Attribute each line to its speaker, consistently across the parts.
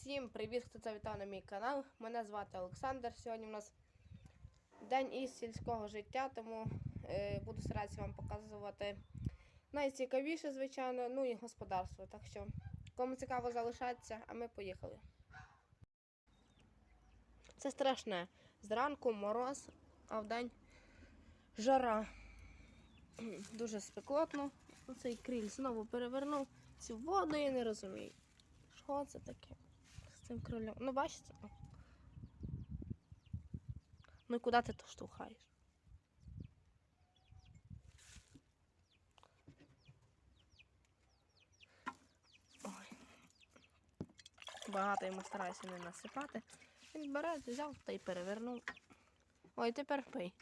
Speaker 1: Всім привіт, хто завітав на мій канал. Мене звати Олександр. Сьогодні у нас день із сільського життя, тому е, буду старатися вам показувати найцікавіше, звичайно, ну і господарство. Так що, кому цікаво залишатися, а ми поїхали. Це страшне. Зранку мороз, а вдень жара. Дуже спекотно. Оцей кріль знову перевернув цю воду, я не розумію. Що це таке? Цим крилем. Ну, бачите? Ну і куди ти то штовхаєш? Багато йому стараюся не насипати. Він бере, взяв та й перевернув. Ой, тепер пий.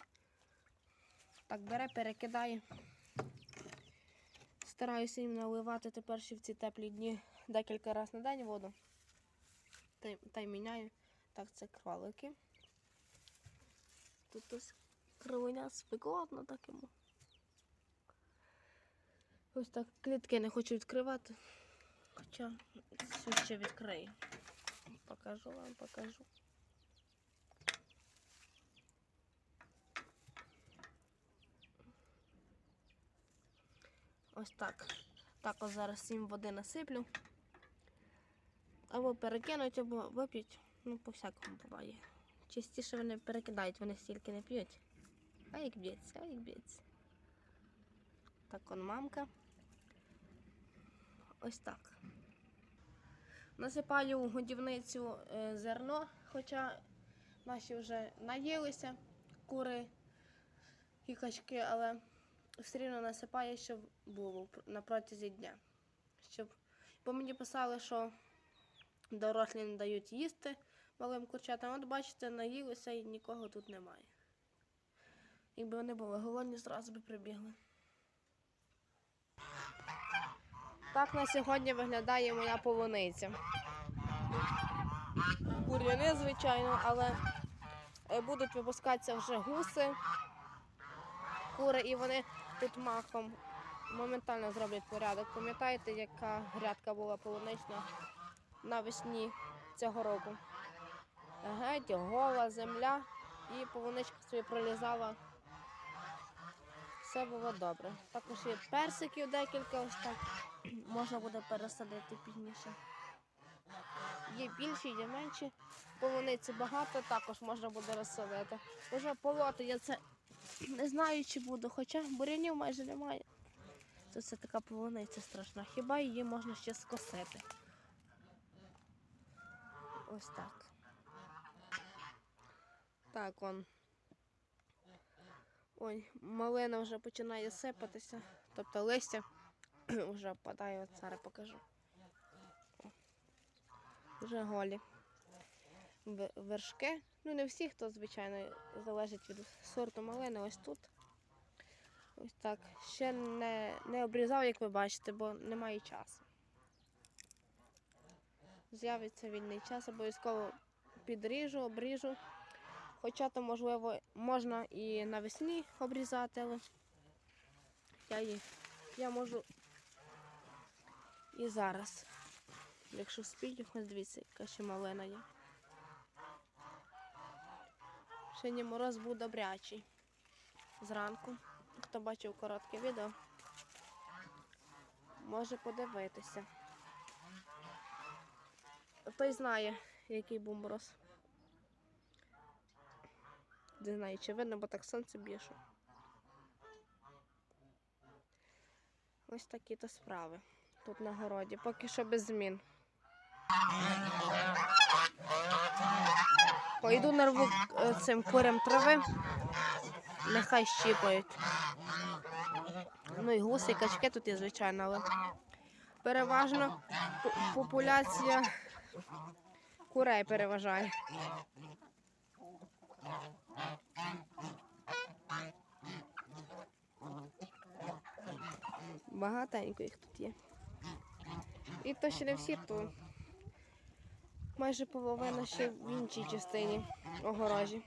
Speaker 1: Так, бере, перекидає. Стараюся їм наливати тепер ще в ці теплі дні декілька разів на день воду. Та, та й міняю. Так, це кролики. Тут ось кровеня спекотно так йому. Ось так клітки не хочу відкривати. Хоча цю ще відкрию. Покажу вам, покажу. Ось так. Так ось зараз їм води насиплю. Або перекинуть, або вип'ють. Ну, по-всякому буває. Частіше вони перекидають, вони стільки не п'ють. А як б'ється, а як б'ється. Так он мамка. Ось так. Насипаю у годівницю е, зерно, хоча наші вже наїлися кури і качки, але все рівно насипає, щоб було на протязі дня. Щоб... Бо мені писали, що дорослі не дають їсти малим курчатам. От бачите, наїлися і нікого тут немає. Якби вони були голодні, зразу би прибігли. Так на сьогодні виглядає моя полуниця. Бур'яни, звичайно, але е, будуть випускатися вже гуси, кури, і вони тут махом моментально зроблять порядок. Пам'ятаєте, яка грядка була полунична навесні цього року? Геть, гола земля, і полуничка собі пролізала. Все було добре. Також є персиків декілька, ось так. Можна буде пересадити пізніше. Є більші, є менші. Полуниці багато, також можна буде розсадити. Уже полоти я це не знаю, чи буду, хоча бурянів майже немає. Це така полуниця страшна. Хіба її можна ще скосити? Ось так. Так, он. Ой, малина вже починає сипатися, тобто листя вже впадає, от зараз покажу. Вже голі. Вершки. Ну, не всі, хто, звичайно, залежить від сорту малини. Ось тут. Ось так. Ще не, не обрізав, як ви бачите, бо немає часу. З'явиться вільний час, обов'язково підріжу, обріжу. Хоча то, можливо, можна і навесні обрізати, але я, її, я можу і зараз. Якщо спію, ось дивіться, яка ще малина є. Сьогодні мороз був добрячий. Зранку. Хто бачив коротке відео, може подивитися. Той знає, який був. Не знаю, чи видно, бо так сонце що. Ось такі то справи тут на городі. Поки що без змін. Пойду нарву е, цим курям трави. Нехай щіпають. Ну і гуси, і качки тут є, звичайно, але переважно популяція курей переважає. Багатенько їх тут є. І то ще не всі, то майже половина ще в іншій частині огорожі.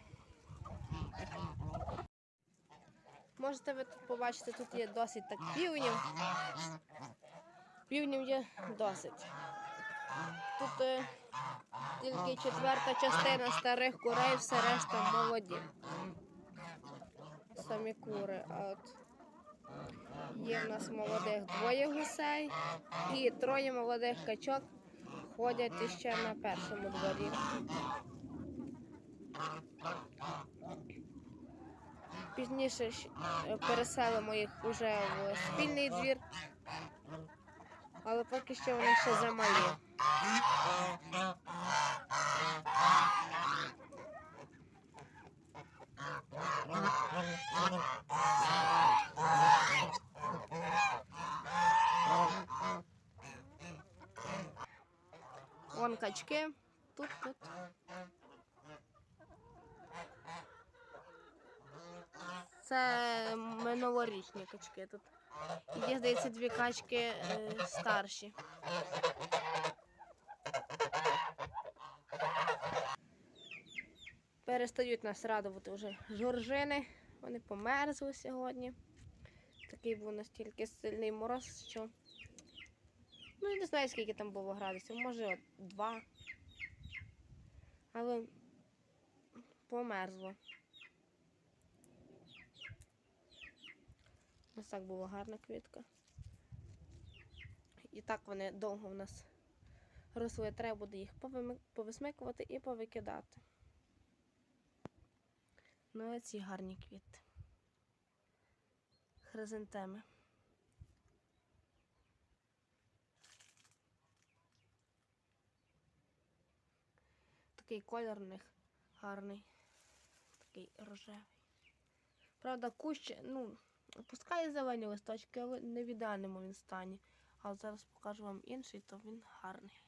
Speaker 1: Можете ви тут побачити, тут є досить так півнів. Півнів є досить. Тут е, тільки четверта частина старих курей, все решта молоді. Самі кури. От є в нас молодих двоє гусей і троє молодих качок ходять іще на першому дворі. Пізніше е, переселимо їх уже в спільний двір, але поки що вони ще замалі. Вон качки. Тут, тут. Це минулорічні качки тут. Є, здається, дві качки е, старші. Перестають нас радувати вже жоржини. Вони померзли сьогодні. Такий був настільки сильний мороз, що. Ну, я не знаю, скільки там було градусів, може два. Але померзло. Ось так була гарна квітка. І так вони довго в нас росли. Треба буде їх повисмикувати і повикидати. Ну, ці гарні квіти. Хризантеми. Такий колір у них гарний. Такий рожевий. Правда, кущ, ну, пускай зелені листочки, але не в ідеальному він стані. А от зараз покажу вам інший, то він гарний.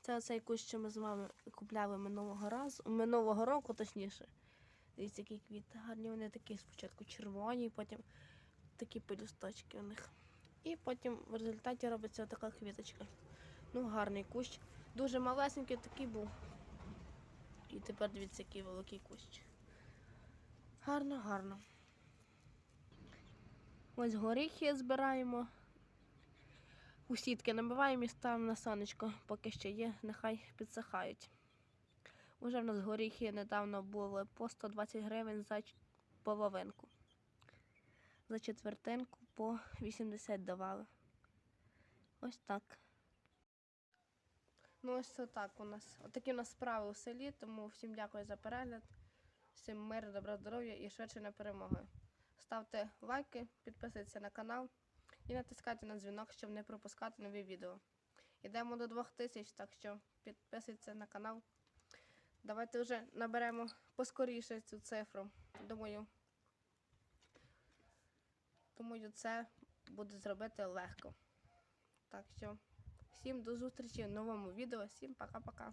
Speaker 1: Це оцей кущ, що ми з вами купляли минулого разу, минулого року, точніше. Дивіться, які квіти гарні. Вони такі спочатку червоні, потім такі пелюсточки у них. І потім в результаті робиться така квіточка. Ну, гарний кущ. Дуже малесенький такий був. І тепер дивіться, який великий кущ. Гарно, гарно. Ось горіхи збираємо. У сітки набиваємо і ставимо на сонечко, поки ще є, нехай підсихають. Уже в нас горіхи недавно були по 120 гривень за половинку. За четвертинку по 80 давали. Ось так. Ну, ось це так у нас. Отакі у нас справи у селі, тому всім дякую за перегляд. Всім миру, добра здоров'я і швидше на перемогу. Ставте лайки, підписуйтесь на канал і натискайте на дзвінок, щоб не пропускати нові відео. Йдемо до 2000, так що підписуйтесь на канал. Давайте вже наберемо поскоріше цю цифру. Думаю, думаю, це буде зробити легко. Так що, всім до зустрічі в новому відео. Всім пока-пока.